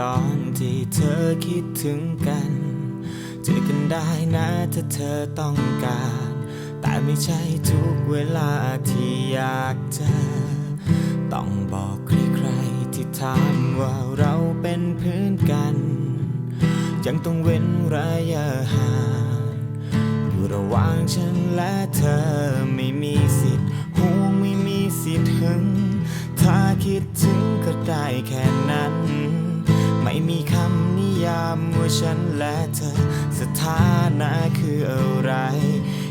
ตอนที่เธอคิดถึงกัน เจอกันได้นะถ้าเธอต้องการ แต่ไม่ใช่ทุกเวลาที่อยากเจอ ต้องบอกใครๆที่ถามว่าเราเป็นเพื่อนกัน ยังต้องเว้นระยะห่างอยู่ระหว่างฉันและเธอไม่มีสิทธิ์ห่วงไม่มีสิทธิ์หึง ถ้าคิดถึงก็ได้แค่ามว่าฉันและเธอ สถานะคืออะไร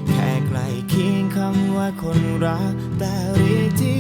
แค่ใกล้เคียงคำว่าคนรัก แต่เรียกที่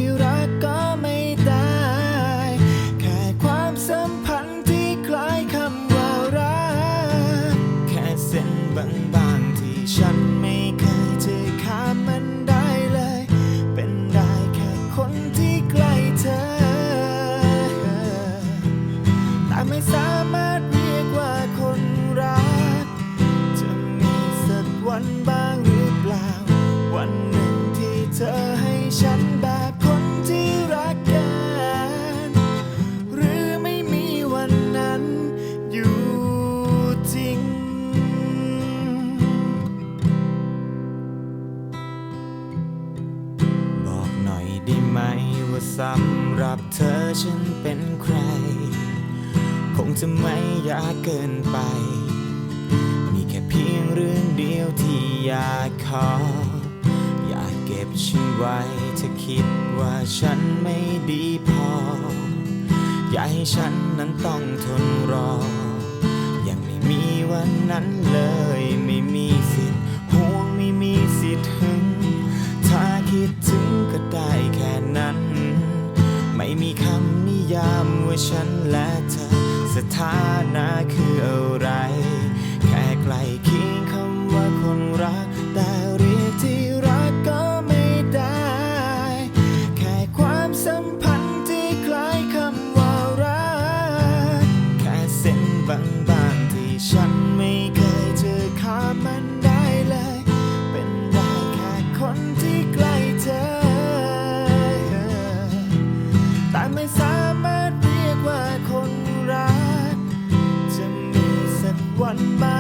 ไหมว่าสำหรับเธอฉันเป็นใคร คงจะไม่ยากเกินไป มีแค่เพียงเรื่องเดียวที่อยากขอ อยากเก็บฉันไว้ถ้าคิดว่าฉันไม่ดีพอ อย่าให้ฉันนั้นต้องทนรอ ยังไม่มีวันนั้นเลย ย้ว่าฉันและเธอ สถานะคืออะไร แค่ไกลคิยงคำว่าคนรัก แต่เรียกที่รักก็ไม่ได้ แค่ความสัมพันธ์ที่คล้ายคำว่ารัก แค่เส้นบางๆที่ฉันไม่เคยเจอข้ามมันได้เลย เป็นได้แค่คนที่ใกล้เธอ แต่ไม่สา front by